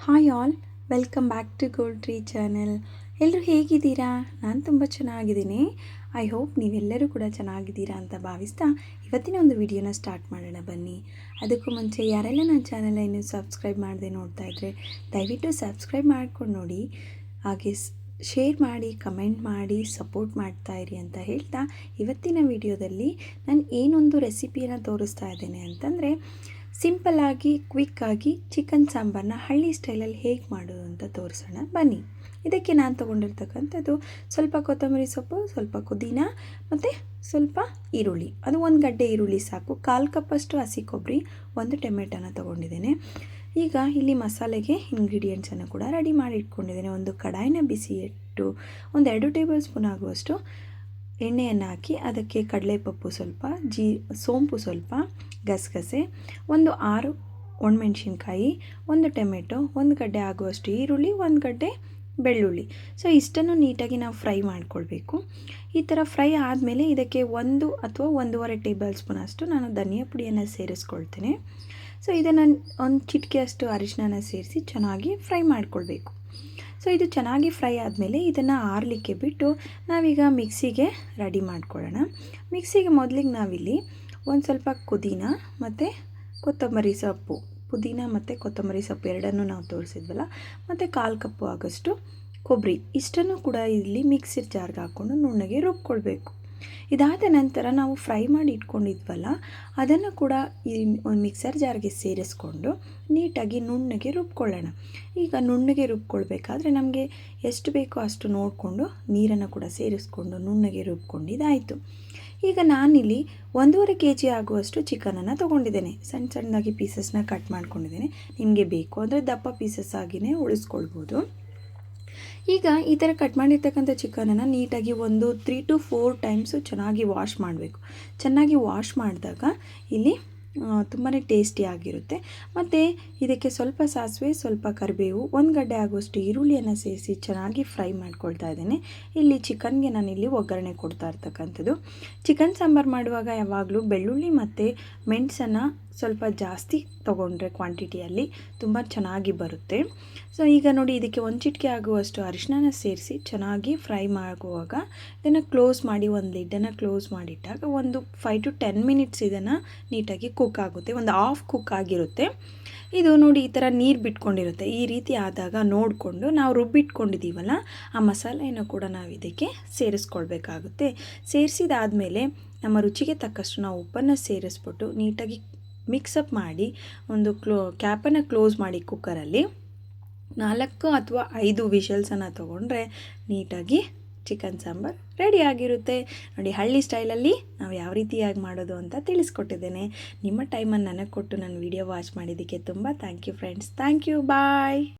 Hi all welcome back to gold tree channel ಎಲ್ಲರೂ ಹೇಗಿದ್ದೀರಾ? ನಾನು ತುಂಬ ಚೆನ್ನಾಗಿದ್ದೀನಿ. ಐ ಹೋಪ್ ನೀವೆಲ್ಲರೂ ಕೂಡ ಚೆನ್ನಾಗಿದ್ದೀರಾ ಅಂತ ಭಾವಿಸ್ತಾ ಇವತ್ತಿನ ಒಂದು ವಿಡಿಯೋನ ಸ್ಟಾರ್ಟ್ ಮಾಡೋಣ ಬನ್ನಿ. ಅದಕ್ಕೂ ಮುಂಚೆ ಯಾರೆಲ್ಲ ನನ್ನ ಚಾನೆಲ್ ಇನ್ನೂ ಸಬ್ಸ್ಕ್ರೈಬ್ ಮಾಡದೆ ನೋಡ್ತಾ ಇದ್ದರೆ ದಯವಿಟ್ಟು ಸಬ್ಸ್ಕ್ರೈಬ್ ಮಾಡ್ಕೊಂಡು ನೋಡಿ. ಹಾಗೆ ಶೇರ್ ಮಾಡಿ ಕಮೆಂಟ್ ಮಾಡಿ ಸಪೋರ್ಟ್ ಮಾಡ್ತಾ ಇರಿ ಅಂತ ಹೇಳ್ತಾ ಇವತ್ತಿನ ವಿಡಿಯೋದಲ್ಲಿ ನಾನು ಏನೊಂದು ರೆಸಿಪಿಯನ್ನು ತೋರಿಸ್ತಾ ಇದ್ದೇನೆ ಅಂತಂದರೆ ಸಿಂಪಲ್ಲಾಗಿ ಕ್ವಿಕ್ಕಾಗಿ ಚಿಕನ್ ಸಾಂಬಾರನ್ನ ಹಳ್ಳಿ ಸ್ಟೈಲಲ್ಲಿ ಹೇಗೆ ಮಾಡೋದು ಅಂತ ತೋರಿಸೋಣ. ಬನ್ನಿ. ಇದಕ್ಕೆ ನಾನು ತೊಗೊಂಡಿರ್ತಕ್ಕಂಥದ್ದು ಸ್ವಲ್ಪ ಕೊತ್ತಂಬರಿ ಸೊಪ್ಪು, ಸ್ವಲ್ಪ ಪುದೀನ ಮತ್ತು ಸ್ವಲ್ಪ ಈರುಳ್ಳಿ. ಅದು ಒಂದು ಗಡ್ಡೆ ಈರುಳ್ಳಿ ಸಾಕು. ಕಾಲು ಕಪ್ಪಷ್ಟು ಹಸಿ ಕೊಬ್ಬರಿ, ಒಂದು ಟೊಮೆಟೊನ ತೊಗೊಂಡಿದ್ದೇನೆ. ಈಗ ಇಲ್ಲಿ ಮಸಾಲೆಗೆ ಇಂಗ್ರೀಡಿಯೆಂಟ್ಸನ್ನು ಕೂಡ ರೆಡಿ ಮಾಡಿ ಇಟ್ಕೊಂಡಿದ್ದೇನೆ. ಒಂದು ಕಡಾಯಿನ ಬಿಸಿ ಇಟ್ಟು, ಒಂದು ಎರಡು ಟೇಬಲ್ ಸ್ಪೂನ್ ಆಗುವಷ್ಟು ಎಣ್ಣೆಯನ್ನು ಹಾಕಿ ಅದಕ್ಕೆ ಕಡಲೆಪಪ್ಪು ಸ್ವಲ್ಪ, ಜೀ, ಸೋಂಪು ಸ್ವಲ್ಪ, ಗಸಗಸೆ, ಒಂದು ಆರು ಒಣಮೆಣ್ಸಿನ್ಕಾಯಿ, ಒಂದು ಟೊಮೆಟೊ, ಒಂದು ಗಡ್ಡೆ ಆಗುವಷ್ಟು ಈರುಳ್ಳಿ, ಒಂದು ಗಡ್ಡೆ ಬೆಳ್ಳುಳ್ಳಿ. ಸೊ, ಇಷ್ಟನ್ನು ನೀಟಾಗಿ ನಾವು ಫ್ರೈ ಮಾಡಿಕೊಳ್ಬೇಕು. ಈ ಥರ ಫ್ರೈ ಆದಮೇಲೆ ಇದಕ್ಕೆ ಒಂದು ಅಥವಾ ಒಂದೂವರೆ ಟೇಬಲ್ ಸ್ಪೂನ್ ಅಷ್ಟು ನಾನು ಧನಿಯಾ ಪುಡಿಯನ್ನು ಸೇರಿಸ್ಕೊಳ್ತೇನೆ. ಸೊ, ಇದನ್ನು ಒಂದು ಚಿಟಿಕೆಯಷ್ಟು ಅರಿಶಿನ ಸೇರಿಸಿ ಚೆನ್ನಾಗಿ ಫ್ರೈ ಮಾಡ್ಕೊಳ್ಬೇಕು. ಸೊ ಇದು ಚೆನ್ನಾಗಿ ಫ್ರೈ ಆದಮೇಲೆ ಇದನ್ನು ಆರಲಿಕ್ಕೆ ಬಿಟ್ಟು ನಾವೀಗ ಮಿಕ್ಸಿಗೆ ರೆಡಿ ಮಾಡ್ಕೊಳ್ಳೋಣ. ಮಿಕ್ಸಿಗೆ ಮೊದಲಿಗೆ ನಾವಿಲ್ಲಿ ಒಂದು ಸ್ವಲ್ಪ ಪುದೀನ ಮತ್ತು ಕೊತ್ತಂಬರಿ ಸೊಪ್ಪು, ಪುದೀನ ಮತ್ತು ಕೊತ್ತಂಬರಿ ಸೊಪ್ಪು ಎರಡನ್ನೂ ನಾವು ತೋರಿಸಿದ್ವಲ್ಲ, ಮತ್ತು ಕಾಲು ಕಪ್ಪು ಆಗೋಷ್ಟು ಕೊಬ್ಬರಿ, ಇಷ್ಟನ್ನು ಕೂಡ ಇಲ್ಲಿ ಮಿಕ್ಸಿ ಜಾರ್ಗೆ ಹಾಕ್ಕೊಂಡು ನುಣ್ಣಗೆ ರುಬ್ಕೊಳ್ಬೇಕು. ಇದಾದ ನಂತರ ನಾವು ಫ್ರೈ ಮಾಡಿ ಇಟ್ಕೊಂಡಿದ್ವಲ್ಲ, ಅದನ್ನು ಕೂಡ ಈ ಒಂದು ಮಿಕ್ಸರ್ ಜಾರ್ಗೆ ಸೇರಿಸ್ಕೊಂಡು ನೀಟಾಗಿ ನುಣ್ಣಗೆ ರುಬ್ಕೊಳ್ಳೋಣ. ಈಗ ನುಣ್ಣಗೆ ರುಬ್ಕೊಳ್ಬೇಕಾದ್ರೆ ನಮಗೆ ಎಷ್ಟು ಬೇಕೋ ಅಷ್ಟು ನೋಡಿಕೊಂಡು ನೀರನ್ನು ಕೂಡ ಸೇರಿಸ್ಕೊಂಡು ನುಣ್ಣಗೆ ರುಬ್ಕೊಂಡಿದ್ದಾಯಿತು. ಈಗ ನಾನಿಲ್ಲಿ ಒಂದೂವರೆ ಕೆ ಜಿ ಆಗುವಷ್ಟು ಚಿಕನನ್ನು ತೊಗೊಂಡಿದ್ದೇನೆ. ಸಣ್ಣ ಸಣ್ಣದಾಗಿ ಪೀಸಸ್ನ ಕಟ್ ಮಾಡ್ಕೊಂಡಿದ್ದೇನೆ. ನಿಮಗೆ ಬೇಕು ಅಂದರೆ ದಪ್ಪ ಪೀಸಸ್ ಆಗಿಯೇ ಉಳಿಸ್ಕೊಳ್ಬೋದು. ಈಗ ಈ ಥರ ಕಟ್ ಮಾಡಿರ್ತಕ್ಕಂಥ ಚಿಕನನ್ನು ನೀಟಾಗಿ ಒಂದು ತ್ರೀ ಟು ಫೋರ್ ಟೈಮ್ಸು ಚೆನ್ನಾಗಿ ವಾಶ್ ಮಾಡಬೇಕು. ಚೆನ್ನಾಗಿ ವಾಶ್ ಮಾಡಿದಾಗ ಇಲ್ಲಿ ತುಂಬಾ ಟೇಸ್ಟಿಯಾಗಿರುತ್ತೆ ಮತ್ತು ಇದಕ್ಕೆ ಸ್ವಲ್ಪ ಸಾಸಿವೆ, ಸ್ವಲ್ಪ ಕರಿಬೇವು, ಒಂದು ಗಡ್ಡೆ ಆಗುವಷ್ಟು ಈರುಳ್ಳಿಯನ್ನು ಸೇರಿಸಿ ಚೆನ್ನಾಗಿ ಫ್ರೈ ಮಾಡ್ಕೊಳ್ತಾ ಇದ್ದೇನೆ. ಇಲ್ಲಿ ಚಿಕನ್ಗೆ ನಾನು ಇಲ್ಲಿ ಒಗ್ಗರಣೆ ಕೊಡ್ತಾ ಇರ್ತಕ್ಕಂಥದ್ದು. ಚಿಕನ್ ಸಾಂಬಾರು ಮಾಡುವಾಗ ಯಾವಾಗಲೂ ಬೆಳ್ಳುಳ್ಳಿ ಮತ್ತು ಮೆಣಸನ್ನು ಸ್ವಲ್ಪ ಜಾಸ್ತಿ ತೊಗೊಂಡ್ರೆ ಕ್ವಾಂಟಿಟಿಯಲ್ಲಿ ತುಂಬ ಚೆನ್ನಾಗಿ ಬರುತ್ತೆ. ಸೊ ಈಗ ನೋಡಿ ಇದಕ್ಕೆ ಒಂದು ಚಿಟಿಕೆ ಆಗುವಷ್ಟು ಅರಿಶಿನ ಸೇರಿಸಿ ಚೆನ್ನಾಗಿ ಫ್ರೈ ಮಾಡುವಾಗ ಇದನ್ನು ಕ್ಲೋಸ್ ಮಾಡಿ ಒಂದು ಲಿಡ್ಡನ್ನು ಕ್ಲೋಸ್ ಮಾಡಿಟ್ಟಾಗ ಒಂದು ಫೈವ್ ಟು ಟೆನ್ ಮಿನಿಟ್ಸ್ ಇದನ್ನು ನೀಟಾಗಿ ಕುಕ್ ಆಗುತ್ತೆ. ಒಂದು ಆಫ್ ಕುಕ್ ಆಗಿರುತ್ತೆ. ಇದು ನೋಡಿ ಈ ಥರ ನೀರು ಬಿಟ್ಕೊಂಡಿರುತ್ತೆ. ಈ ರೀತಿ ಆದಾಗ ನೋಡಿಕೊಂಡು ನಾವು ರುಬ್ಬಿಟ್ಕೊಂಡಿದ್ದೀವಲ್ಲ, ಆ ಮಸಾಲೆಯನ್ನು ಕೂಡ ನಾವು ಇದಕ್ಕೆ ಸೇರಿಸ್ಕೊಳ್ಬೇಕಾಗುತ್ತೆ. ಸೇರಿಸಿದಾದಮೇಲೆ ನಮ್ಮ ರುಚಿಗೆ ತಕ್ಕಷ್ಟು ನಾವು ಉಪ್ಪನ್ನು ಸೇರಿಸ್ಬಿಟ್ಟು ನೀಟಾಗಿ ಮಿಕ್ಸಪ್ ಮಾಡಿ ಒಂದು ಕ್ಲೋ, ಕ್ಯಾಪನ್ನು ಕ್ಲೋಸ್ ಮಾಡಿ ಕುಕ್ಕರಲ್ಲಿ ನಾಲ್ಕು ಅಥವಾ ಐದು ವಿಷಲ್ಸನ್ನು ತೊಗೊಂಡ್ರೆ ನೀಟಾಗಿ ಚಿಕನ್ ಸಾಂಬಾರು ರೆಡಿ ಆಗಿರುತ್ತೆ. ನೋಡಿ, ಹಳ್ಳಿ ಸ್ಟೈಲಲ್ಲಿ ನಾವು ಯಾವ ರೀತಿಯಾಗಿ ಮಾಡೋದು ಅಂತ ತಿಳಿಸ್ಕೊಟ್ಟಿದ್ದೇನೆ. ನಿಮ್ಮ ಟೈಮನ್ನು ನನಗೆ ಕೊಟ್ಟು ನಾನು ವಿಡಿಯೋ ವಾಚ್ ಮಾಡಿದ್ದಕ್ಕೆ ತುಂಬ thank you friends. Thank you, bye.